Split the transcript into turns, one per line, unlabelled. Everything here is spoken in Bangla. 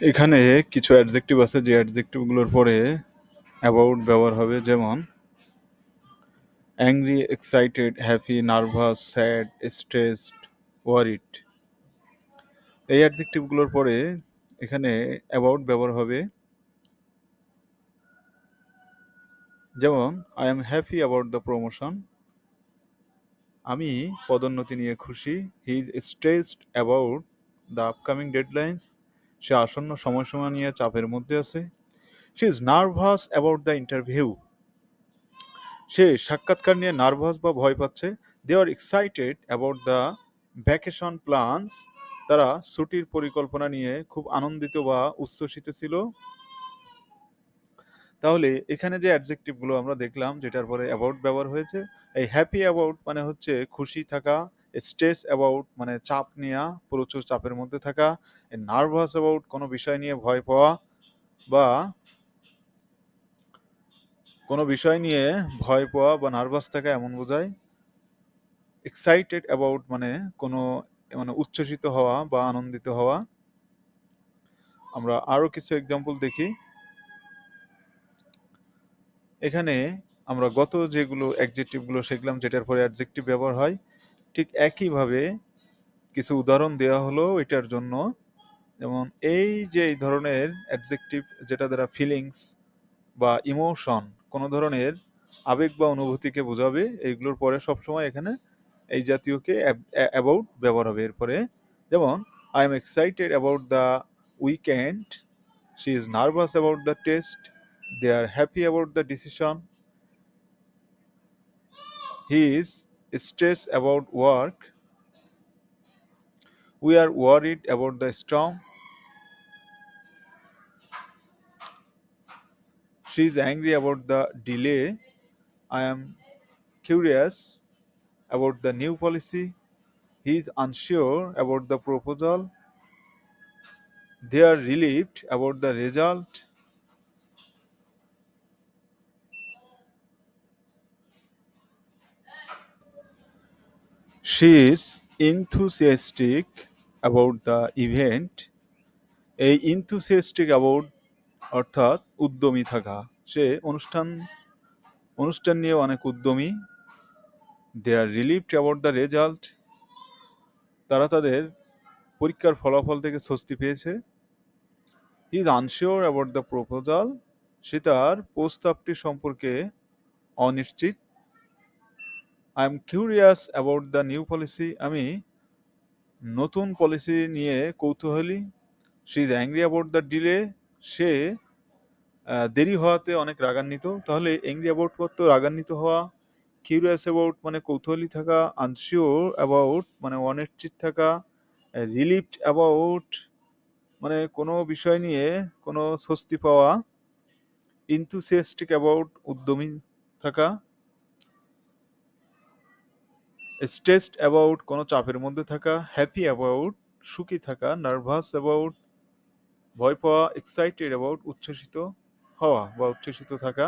এখানে কিছু অ্যাডজেক্টিভ আছে, যে অ্যাডজেক্টিভগুলোর পরে অ্যাবাউট ব্যবহার হবে, যেমন angry excited happy nervous sad stressed worried এই অ্যাডজেক্টিভগুলোর পরে এখানে অ্যাবাউট ব্যবহার হবে, যেমন I'm happy about the promotion আমি পদোন্নতি নিয়ে খুশি। He is stressed about the upcoming deadlines সে আসন্ন সময়সীমা নিয়ে চাপের মধ্যে আছে। সে is nervous about the interview সে সাক্ষাৎকার নিয়ে নার্ভাস বা ভয় পাচ্ছে। They are excited about the vacation plans তারা ছুটির পরিকল্পনা নিয়ে খুব আনন্দিত বা উচ্ছ্বসিত ছিল। তাহলে এখানে যে অ্যাডজেক্টিভগুলো আমরা দেখলাম, যেটার পরে অ্যাবাউট ব্যবহার হয়েছে এই হ্যাপি অ্যাবাউট মানে হচ্ছে খুশি থাকা স্ট্রেস অ্যাবাউট মানে চাপ নেওয়া প্রচুর চাপের মধ্যে থাকা নার্ভাস অ্যাবাউট কোনো বিষয় নিয়ে ভয় পাওয়া, বা কোনো বিষয় নিয়ে ভয় পাওয়া বা নার্ভাস থাকা এমন বোঝায়। এক্সাইটেড অ্যাবাউট মানে কোনো মানে উচ্ছ্বসিত হওয়া বা আনন্দিত হওয়া। আমরা আরও কিছু এক্সাম্পল দেখি। এখানে আমরা গত যেগুলো অ্যাডজেক্টিভগুলো শিখলাম, যেটার পরে অ্যাডজেক্টিভ ব্যবহার হয় ঠিক একইভাবে কিছু উদাহরণ দেওয়া হলো এটার জন্য। যেমন এই যে এই ধরনের অ্যাডজেক্টিভ যেটা দ্বারা ফিলিংস বা ইমোশন কোনো ধরনের আবেগ বা অনুভূতিকে বোঝাবে, এইগুলোর পরে সবসময় এখানে এই জাতীয়কে অ্যাবাউট ব্যবহার হবে। এরপরে যেমন I'm excited about the weekend she is nervous about the test they are happy about the decision he is stress about work. We are worried about the storm. She is angry about the delay. I am curious about the new policy. He is unsure about the proposal. They are relieved about the result. She is enthusiastic about the event. এই enthusiastic about অর্থাৎ উদ্যমী থাকা। সে অনুষ্ঠান অনুষ্ঠান নিয়ে অনেক উদ্যমী। They are relieved about the result তারা তাদের পরীক্ষার ফলাফল থেকে স্বস্তি পেয়েছে। He is unsure about the proposal সে তার প্রস্তাবটি সম্পর্কে অনিশ্চিত। I'm curious about the new policy আমি নতুন পলিসি নিয়ে কৌতূহলী। She is angry about the delay সে দেরি হওয়াতে অনেক রাগান্বিত। তাহলে অ্যাংরি অ্যাবাউট করতো রাগান্বিত হওয়া। কিউরিয়াস অ্যাবাউট মানে কৌতূহলী থাকা। আনশিওর অ্যাবাউট মানে অনিশ্চিত থাকা। রিলিভড অ্যাবাউট মানে কোনো বিষয় নিয়ে কোনো স্বস্তি পাওয়া। ইনথুসিয়াস্টিক অ্যাবাউট উদ্যমী থাকা। স্ট্রেসড অ্যাবাউট কোনো চাপের মধ্যে থাকা হ্যাপি অ্যাবাউট সুখী থাকা নার্ভাস অ্যাবাউট ভয় পাওয়া এক্সাইটেড অ্যাবাউট উচ্ছ্বসিত হওয়া বা উচ্ছ্বসিত থাকা।